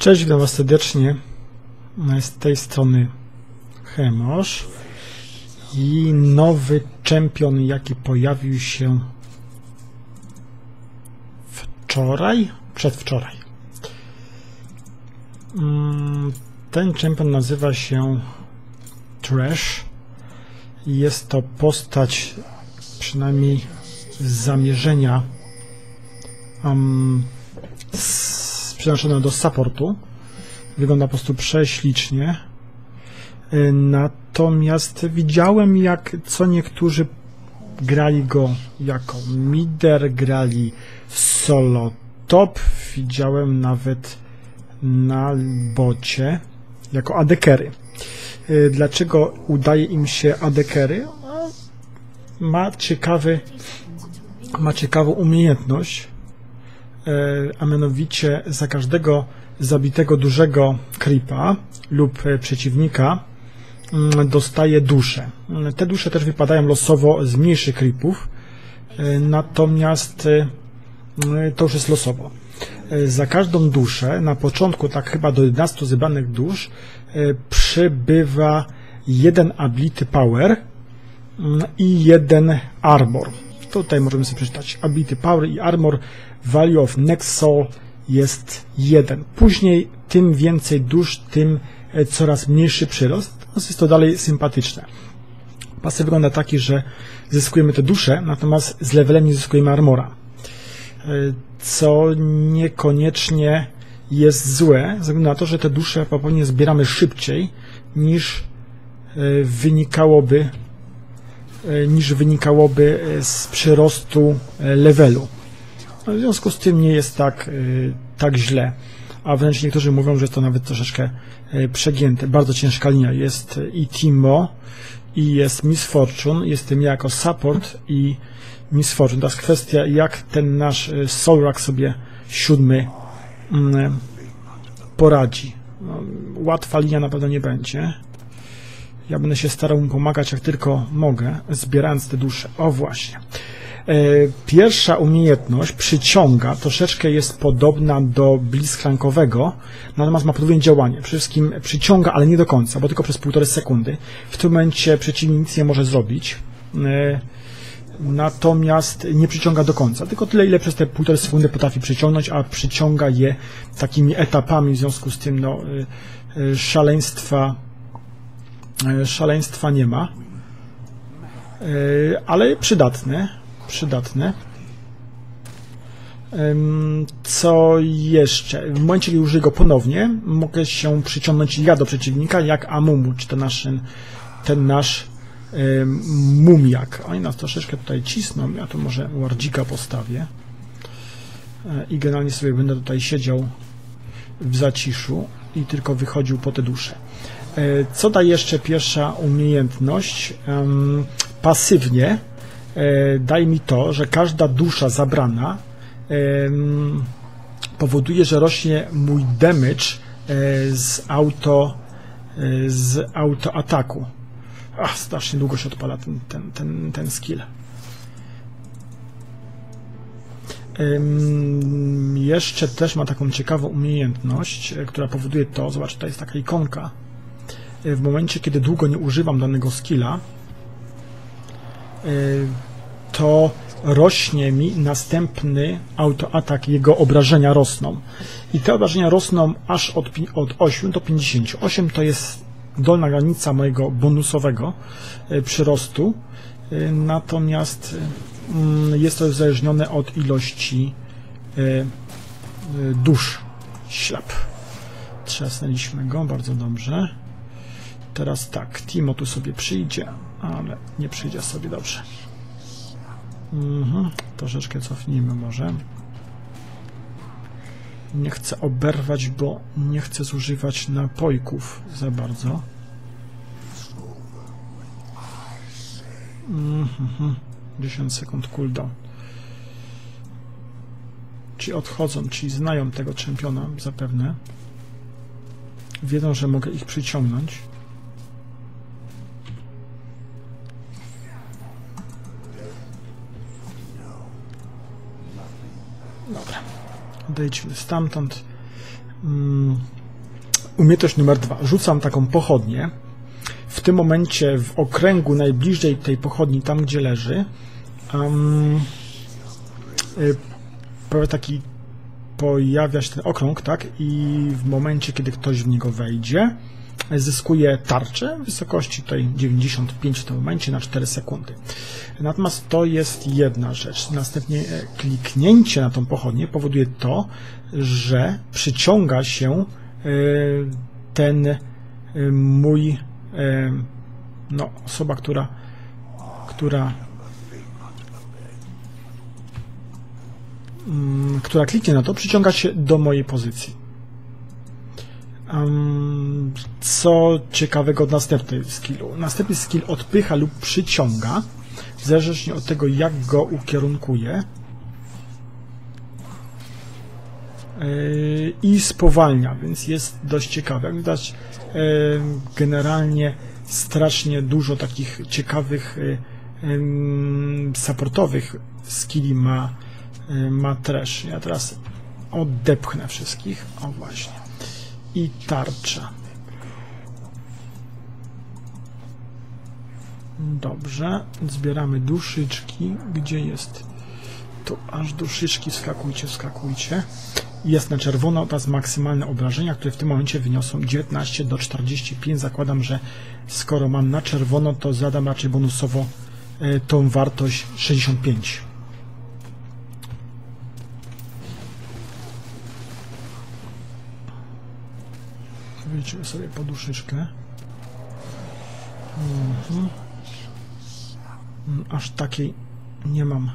Cześć, witam Was serdecznie. Z tej strony Chemosz i nowy czempion, jaki pojawił się wczoraj, przedwczoraj. Mm, Ten czempion nazywa się Trash. Jest to postać, przynajmniej z zamierzenia, um, s- przeznaczona do supportu. Wygląda po prostu prześlicznie. Y, Natomiast widziałem, jak co niektórzy grali go jako mider, grali solo top. Widziałem nawet na bocie jako adekery. Y, Dlaczego udaje im się adekery? Ma ciekawy, ma ciekawą umiejętność, e, a mianowicie za każdego zabitego dużego creepa lub e, przeciwnika mm, dostaje duszę. Mm, Te dusze też wypadają losowo z mniejszych creepów, e, natomiast e, mm, to już jest losowo. E, Za każdą duszę, na początku tak chyba do 11 zebranych dusz, e, przybywa jeden ability power i jeden armor. Tutaj możemy sobie przeczytać. Ability power i armor value of next soul jest jeden. Później tym więcej dusz, tym e, coraz mniejszy przyrost. No, Jest to dalej sympatyczne. Pasy wygląda taki, że zyskujemy te dusze, natomiast z levelem nie zyskujemy armora. E, Co niekoniecznie jest złe, ze względu na to, że te dusze poprawnie zbieramy szybciej niż e, wynikałoby niż wynikałoby z przyrostu levelu. W związku z tym nie jest tak, y, tak źle. A wręcz niektórzy mówią, że to nawet troszeczkę y, przegięte. Bardzo ciężka linia. Jest y, i Timo, i jest Miss Fortune. Jestem ja jako support i Miss Fortune. Teraz kwestia, jak ten nasz Solrak sobie siódmy mm, poradzi. No, łatwa linia na pewno nie będzie. Ja będę się starał mu pomagać jak tylko mogę, zbierając te dusze. O właśnie. E, Pierwsza umiejętność przyciąga, troszeczkę jest podobna do blitzcrankowego, natomiast ma podwójne działanie. Przede wszystkim przyciąga, ale nie do końca, bo tylko przez półtorej sekundy. W tym momencie przeciwnik nic nie może zrobić. E, Natomiast nie przyciąga do końca, tylko tyle, ile przez te półtorej sekundy potrafi przyciągnąć, a przyciąga je takimi etapami, w związku z tym no, e, szaleństwa, szaleństwa nie ma. Ale przydatne, przydatne. Co jeszcze? W momencie, kiedy użyję go ponownie, mogę się przyciągnąć ja do przeciwnika, jak Amumu, czy ten nasz, ten nasz mumiak. Oni nas troszeczkę tutaj cisną, ja tu może wardzika postawię E, i generalnie sobie będę tutaj siedział w zaciszu i tylko wychodził po te dusze. E, Co da jeszcze pierwsza umiejętność? Pasywnie daje mi to, że każda dusza zabrana powoduje, że rośnie mój damage e, z auto e, z autoataku. Ach, strasznie długo się odpala ten, ten, ten, ten skill. Ym, jeszcze też ma taką ciekawą umiejętność, e, która powoduje to, zobacz, tutaj jest taka ikonka. E, W momencie, kiedy długo nie używam danego skilla, e, to rośnie mi następny autoatak, jego obrażenia rosną. I te obrażenia rosną aż od, od 8 do 50. 8 to jest dolna granica mojego bonusowego e, przyrostu, e, natomiast mm, jest to uzależnione od ilości dusz. Ślap. Trzasnęliśmy go, bardzo dobrze. Teraz tak, Timo tu sobie przyjdzie, ale nie przyjdzie sobie dobrze. Mhm, troszeczkę cofnijmy może. Nie chcę oberwać, bo nie chcę zużywać napojków za bardzo. Mhm, 10 sekund cooldown. Ci odchodzą, ci znają tego czempiona zapewne. Wiedzą, że mogę ich przyciągnąć. Dobra. Odejdźmy stamtąd. Mm, umiejętność numer dwa. Rzucam taką pochodnię. W tym momencie w okręgu najbliżej tej pochodni, tam gdzie leży, um, y, taki pojawia się ten okrąg, tak? I w momencie, kiedy ktoś w niego wejdzie, zyskuje tarczę w wysokości tutaj 95 w tym momencie na 4 sekundy. Natomiast to jest jedna rzecz. Następnie e, kliknięcie na tą pochodnię powoduje to, że przyciąga się e, ten e, mój no, osoba, która która mm, która kliknie na to, przyciąga się do mojej pozycji. Co ciekawego od następnego skillu? Następny skill odpycha lub przyciąga, zależnie od tego, jak go ukierunkuje. Yy, I spowalnia, więc jest dość ciekawy. Jak widać, yy, generalnie strasznie dużo takich ciekawych yy, supportowych skilli ma, ma trash. Ja teraz odepchnę wszystkich. O właśnie i tarcza. Dobrze, zbieramy duszyczki. Gdzie jest? Tu aż duszyczki, skakujcie, skakujcie. Jest na czerwono teraz maksymalne obrażenia, które w tym momencie wyniosą 19 do 45. Zakładam, że skoro mam na czerwono, to zadam raczej bonusowo e, tą wartość 65. Wyliczymy sobie poduszyczkę. Mhm. Mm, aż takiej nie mam.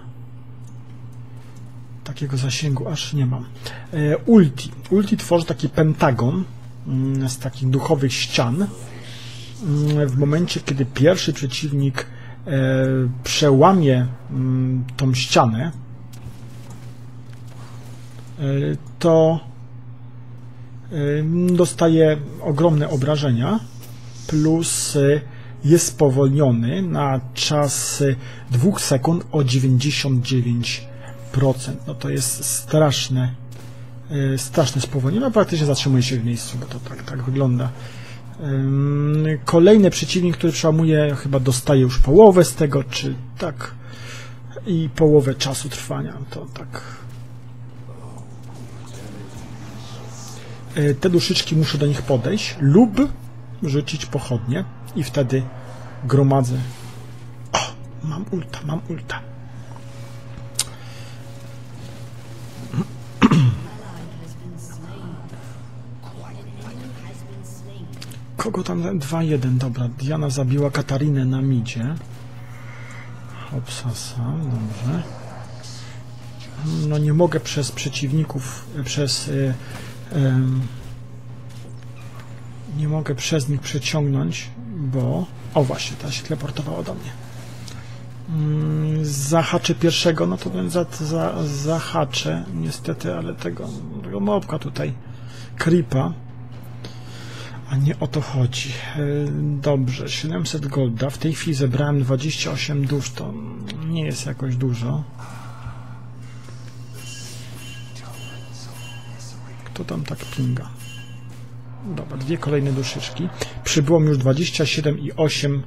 Takiego zasięgu aż nie mam. E, ulti. Ulti tworzy taki pentagon mm, z takich duchowych ścian. Mm, w momencie, kiedy pierwszy przeciwnik e, przełamie tą ścianę, e, to dostaje ogromne obrażenia, plus y, jest spowolniony na czas 2 y, sekund o 99%. No to jest straszne, y, straszne spowolnienie. No praktycznie zatrzymuje się w miejscu, bo to tak, tak wygląda. Kolejny przeciwnik, który przełamuje, chyba dostaje już połowę z tego, czy tak, i połowę czasu trwania. To tak te duszyczki muszę do nich podejść lub rzucić pochodnie i wtedy gromadzę. O, mam ulta, mam ulta. Kogo tam? 2-1, dobra. Diana zabiła Katarinę na midzie. Hopsasa, dobrze. No nie mogę przez przeciwników, przez y, nie mogę przez nich przeciągnąć, bo... O właśnie, ta się teleportowała do mnie. Mm, zahaczę pierwszego, no to bym za, za, zahaczę, niestety, ale tego, tego mobka tutaj, creepa, a nie o to chodzi. Dobrze, 700 golda, w tej chwili zebrałem 28 dusz, to nie jest jakoś dużo. Kto tam tak pinga? Dobra, dwie kolejne duszyczki. Przybyło mi już 27,8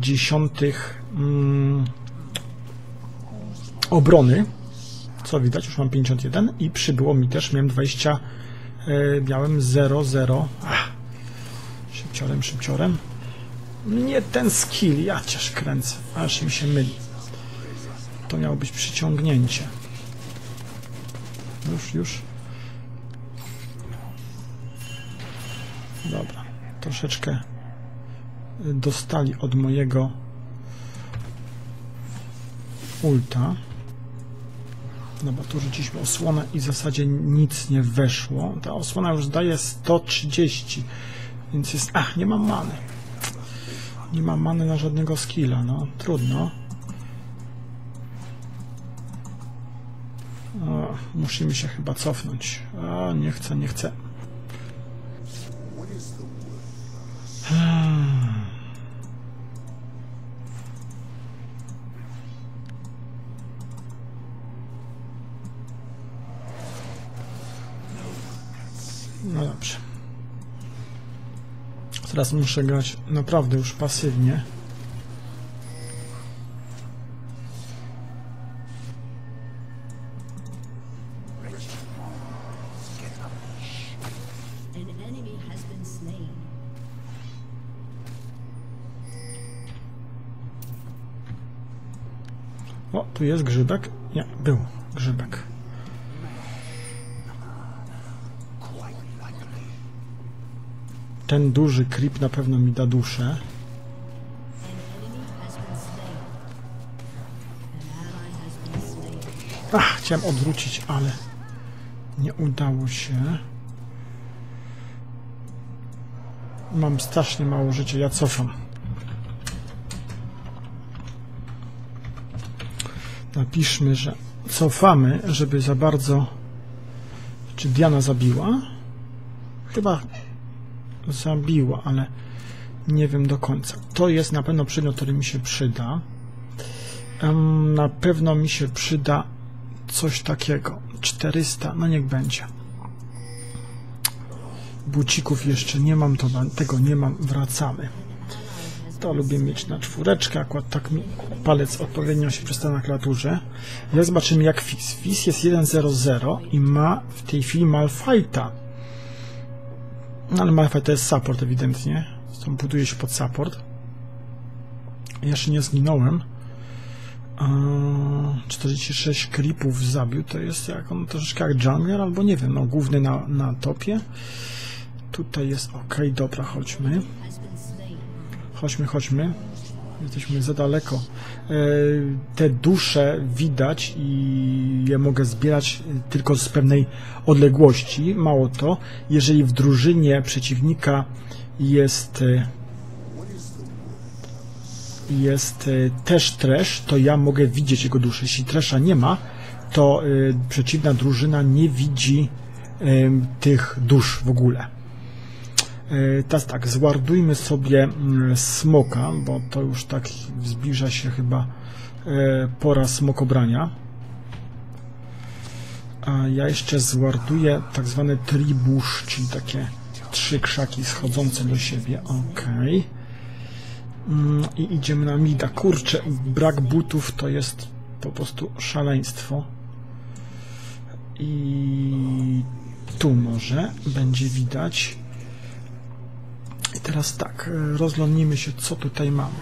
dziesiątych mm, obrony. Co widać, już mam 51 i przybyło mi też, miałem 20, e, miałem 0, 0. Ach, szybciorem, szybciorem. Nie ten skill, ja cię kręcę, aż mi się myli. To miało być przyciągnięcie. Już, już. Dobra, troszeczkę dostali od mojego ulta. Dobra, tu rzuciliśmy osłonę i w zasadzie nic nie weszło. Ta osłona już daje 130, więc jest... Ach, nie mam many. Nie mam many na żadnego skilla, no trudno. O, musimy się chyba cofnąć. A, nie chcę, nie chcę. No dobrze. Teraz muszę grać naprawdę już pasywnie. O, tu jest grzybek? Nie, był grzybek. Ten duży creep na pewno mi da duszę. Ach, chciałem odwrócić, ale nie udało się. Mam strasznie mało życia, ja cofam. Napiszmy, że cofamy, żeby za bardzo... Czy Diana zabiła? Chyba zabiła, ale nie wiem do końca. To jest na pewno przedmiot, który mi się przyda. Na pewno mi się przyda coś takiego. 400, no niech będzie. Bucików jeszcze nie mam, to tego nie mam, wracamy. To lubię mieć na czwóreczkę, akurat tak mi palec odpowiednio się przestał na klawiaturze. Ja zobaczymy jak Fizz. Fizz jest 1.0.0 i ma w tej chwili Malfighta. No ale Malfight to jest support ewidentnie. Zresztą buduje się pod support. Jeszcze nie zginąłem. Eee, 46 creepów zabił, to jest jak on troszeczkę jak jungler, albo nie wiem, no główny na, na topie. Tutaj jest ok, dobra, chodźmy. Chodźmy, chodźmy. Jesteśmy za daleko. E, te dusze widać i je mogę zbierać e, tylko z pewnej odległości. Mało to, jeżeli w drużynie przeciwnika jest e, jest też trash, to ja mogę widzieć jego duszę. Jeśli trasha nie ma, to przeciwna drużyna nie widzi tych dusz w ogóle. E, Teraz tak, zwardujmy sobie mm, smoka, bo to już tak zbliża się chyba e, pora smokobrania. A ja jeszcze zwarduję tak zwany tribusz, czyli takie trzy krzaki schodzące do siebie. Okej. Mm, I idziemy na mida. Kurczę, brak butów to jest po prostu szaleństwo. I tu może będzie widać. I teraz tak, e, rozglądnijmy się, co tutaj mamy.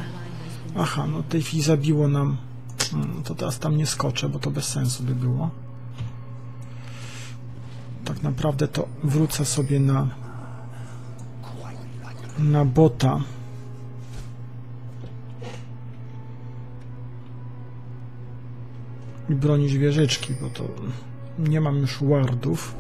Aha, no tej chwili zabiło nam. Mm, To teraz tam nie skoczę, bo to bez sensu by było. Tak naprawdę to wrócę sobie na na bota. I bronić wieżyczki, bo to nie mam już wardów.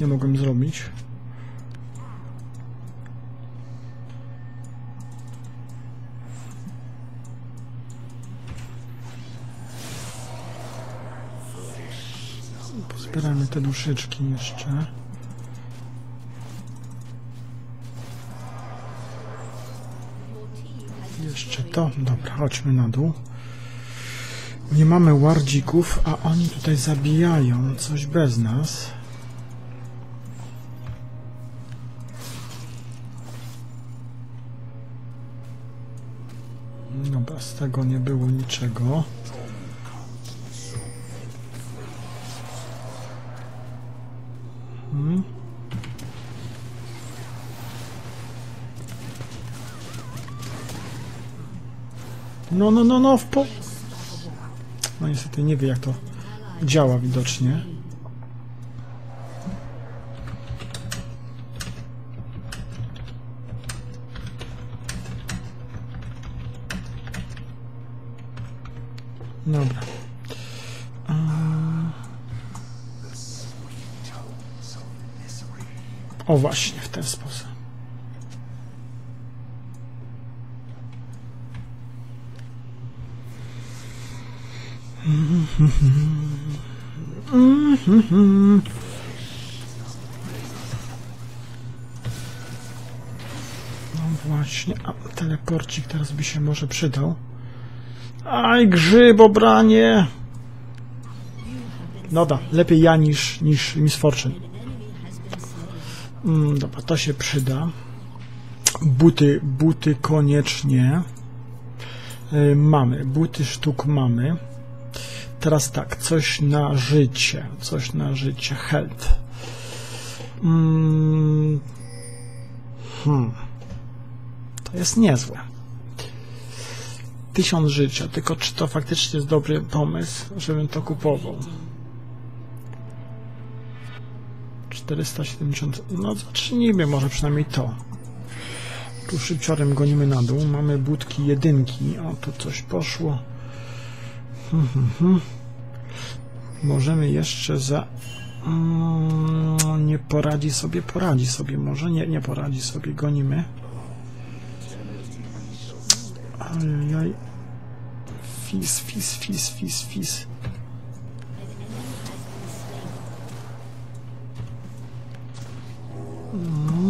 Nie mogłem zrobić. Pozbieramy te duszyczki jeszcze. Jeszcze to. Dobra, chodźmy na dół. Nie mamy wardzików, a oni tutaj zabijają coś bez nas. Dobra, z tego nie było niczego. Hmm. No, no, no, no, w po... No niestety nie wie jak to działa widocznie. Dobra. O właśnie, w ten sposób. No właśnie, a teleporcik teraz by się może przydał. Aj, grzybobranie! Dobra, lepiej ja niż, niż Miss Fortune. Mm, dobra, to się przyda. Buty, buty koniecznie. Y, mamy, buty sztuk mamy. Teraz tak, coś na życie, coś na życie, health. Mm, hmm. To jest niezłe. Tysiąc życia, tylko czy to faktycznie jest dobry pomysł, żebym to kupował? 470, no zacznijmy może przynajmniej to. Tu szybciorem gonimy na dół, mamy budki jedynki, o tu coś poszło. Hmm, hmm, hmm. Możemy jeszcze za... Mm, nie poradzi sobie, poradzi sobie może, nie, nie poradzi sobie, gonimy. Eieiei. Fies, fies, fies, fies, fies. Mhm.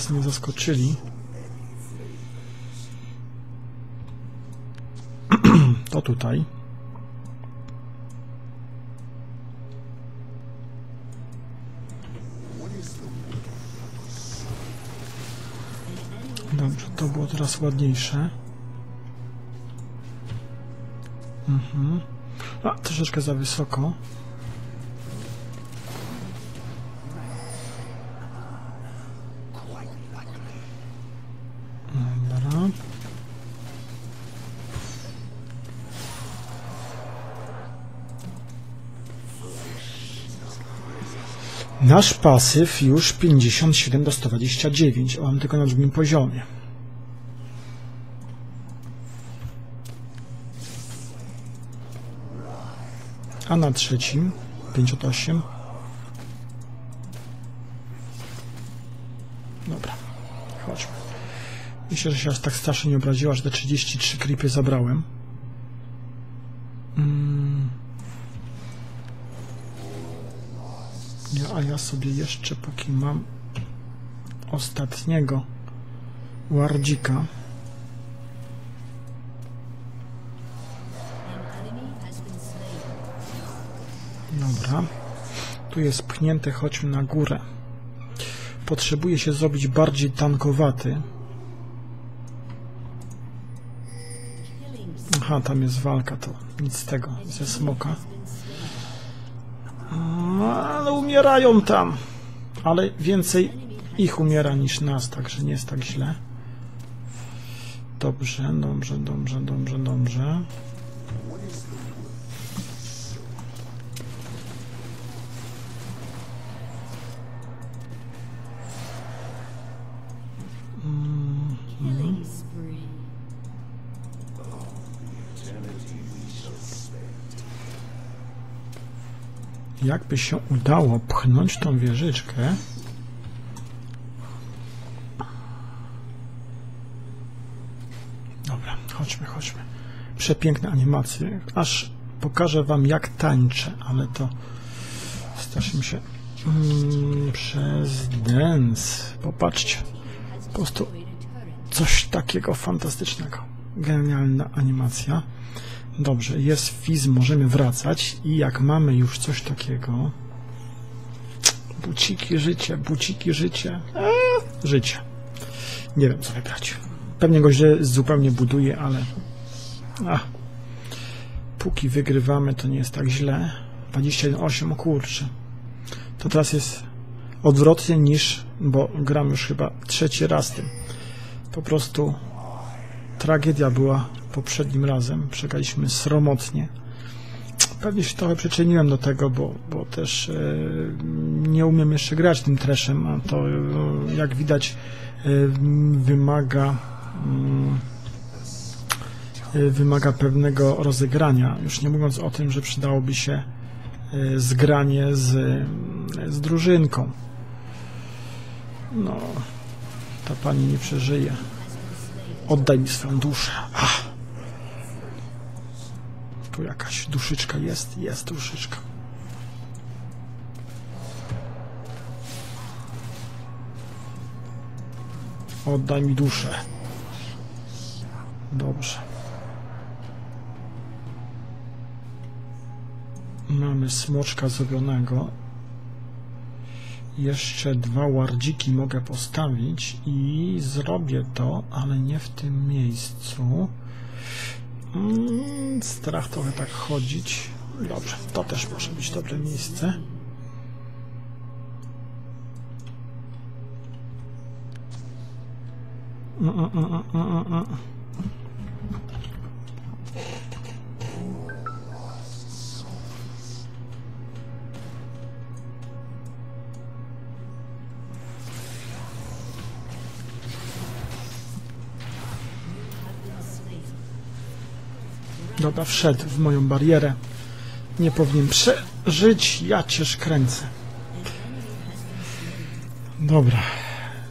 Nas nie zaskoczyli. To tutaj. Dobrze, to było teraz ładniejsze. Mhm. A, troszeczkę za wysoko. Nasz pasyw już 57 do 129, a mam tylko na drugim poziomie. A na trzecim 5 od 8. Dobra, chodźmy. Myślę, że się aż tak strasznie nie obraziła, że te 33 creepy zabrałem. Ja, a ja sobie jeszcze, póki mam ostatniego wardzika, dobra, tu jest pchnięte, chodźmy na górę. Potrzebuję się zrobić bardziej tankowaty. Aha, tam jest walka, to nic z tego, ze smoka. Umierają tam. Ale więcej ich umiera niż nas, także nie jest tak źle. Dobrze, dobrze, dobrze, dobrze, dobrze. Jakby się udało pchnąć tą wieżyczkę. Dobra, chodźmy, chodźmy. Przepiękne animacje. Aż pokażę wam jak tańczę, ale to strasznie się mm, przez dance. Popatrzcie. Po prostu coś takiego fantastycznego. Genialna animacja. Dobrze, jest Fizz, możemy wracać i jak mamy już coś takiego... Buciki życie, buciki życie. Eee, życie. Nie wiem, co wybrać. Pewnie go źle zupełnie buduję, ale... Ach. Póki wygrywamy, to nie jest tak źle. 21,8, o kurczę. To teraz jest odwrotnie niż... Bo gram już chyba trzeci raz tym. Po prostu tragedia była poprzednim razem. Przegraliśmy sromotnie. pewnie się trochę przyczyniłem do tego, bo, bo też e, nie umiem jeszcze grać tym treszem, a to e, jak widać e, wymaga mm, e, wymaga pewnego rozegrania. Już nie mówiąc o tym, że przydałoby się e, zgranie z, z drużynką. No, ta pani nie przeżyje. Oddaj mi swoją duszę. Ach. Tu jakaś duszyczka jest, jest duszyczka. Oddaj mi duszę. Dobrze. Mamy smoczka zrobionego. Jeszcze dwa wardziki mogę postawić i zrobię to, ale nie w tym miejscu. Mm, strach trochę tak chodzić. Dobrze, to też może być dobre miejsce. Mm, mm, Dobra, wszedł w moją barierę. Nie powinien przeżyć. Ja cię kręcę. Dobra.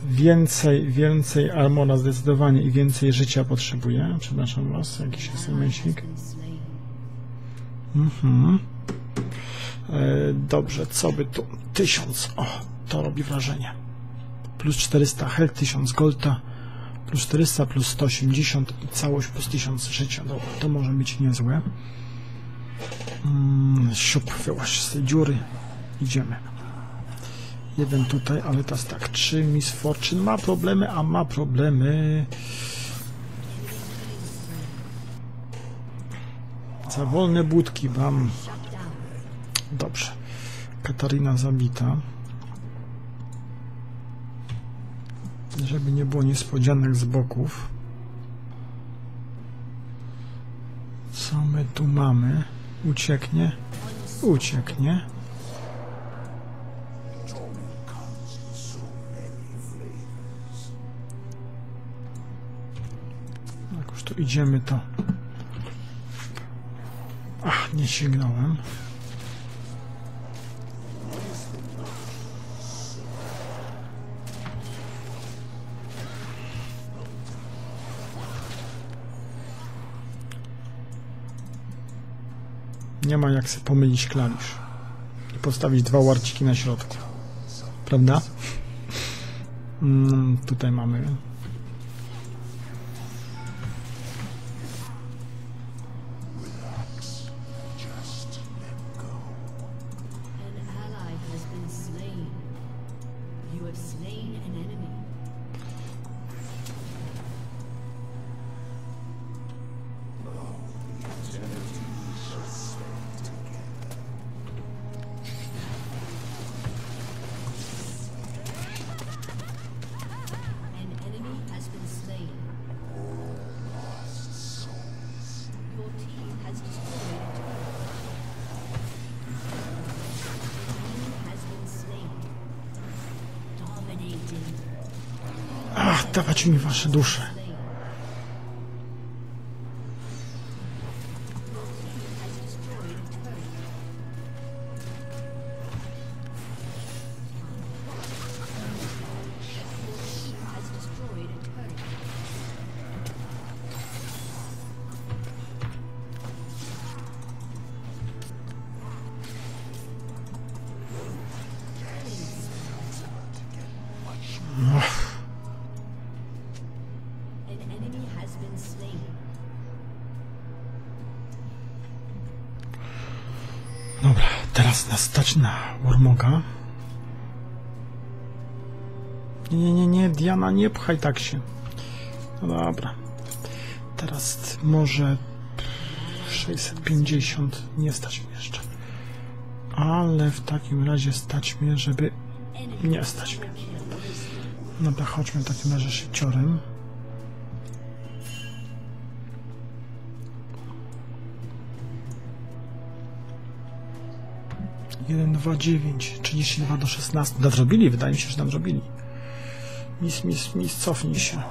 Więcej, więcej armora zdecydowanie i więcej życia potrzebuję. Przepraszam was, jakiś SMS-ik. Mhm. E, dobrze, co by tu? Tysiąc. O, to robi wrażenie. Plus 400 health, 1000 golda, plus 400, plus 180 i całość plus 1000 życia. Dobra, to może być niezłe. Mm, siup, wyłaź z tej dziury. Idziemy. Jeden tutaj, ale teraz tak, czy Miss Fortune ma problemy, a ma problemy. Za wolne budki mam. Dobrze. Katarina zabita. Żeby nie było niespodzianek z boków. Co my tu mamy? Ucieknie? Ucieknie. Jak już tu idziemy, to... Ach, nie sięgnąłem. Nie ma jak sobie pomylić klawisz i postawić dwa warciki na środku. Prawda? Mm, tutaj mamy Ach, dawać mi wasze nas stać na Warmoga. Nie, nie, nie, nie, Diana, nie pchaj tak się. No dobra. Teraz może 650 nie stać mnie jeszcze. Ale w takim razie stać mnie, żeby... Nie stać mnie. Dobra, chodźmy w takim razie szybciorem. 1, 2, 9, 32 do 16. Nadrobili, wydaje mi się, że nadrobili. Mis, mis, mis, cofnij się.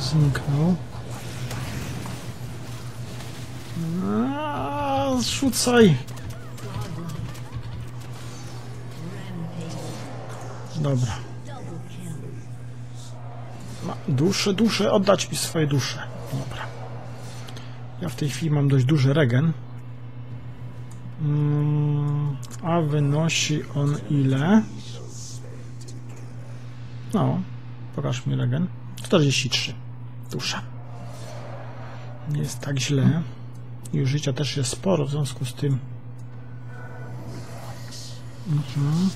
Zniknął. Rzucaj! Dobra. Ma duszę, duszę, oddać mi swoje dusze. Dobra. Ja w tej chwili mam dość duży regen. Mm, a wynosi on ile? No, pokaż mi regen. 43 dusza. Nie jest tak źle. I życia też jest sporo, w związku z tym. Mhm.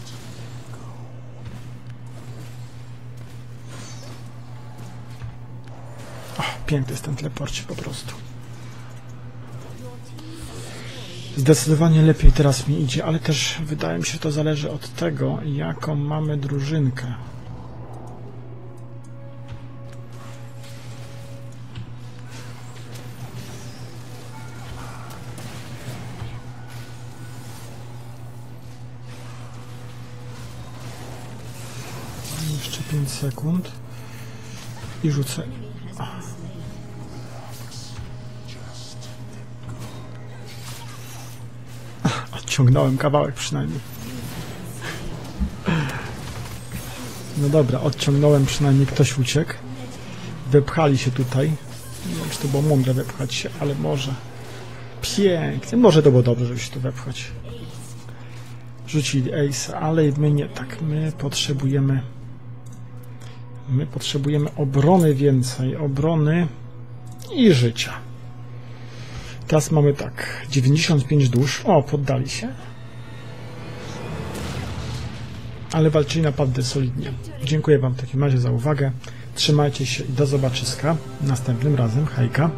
O, piękny jest ten teleporcie po prostu. Zdecydowanie lepiej teraz mi idzie, ale też wydaje mi się, że to zależy od tego, jaką mamy drużynkę. Jeszcze 5 sekund. I rzucę. Odciągnąłem kawałek przynajmniej. No dobra, odciągnąłem przynajmniej ktoś uciekł. Wypchali się tutaj. Nie wiem, czy to było mądre wepchać się, ale może. Pięknie. Może to było dobrze, żeby się tu wepchać. Rzucili ace, ale my nie tak. My potrzebujemy My potrzebujemy obrony więcej, obrony i życia. Teraz mamy tak, 95 dusz. O, poddali się. Ale walczyli naprawdę solidnie. Dziękuję Wam w takim razie za uwagę. Trzymajcie się i do zobaczyska następnym razem. Hejka.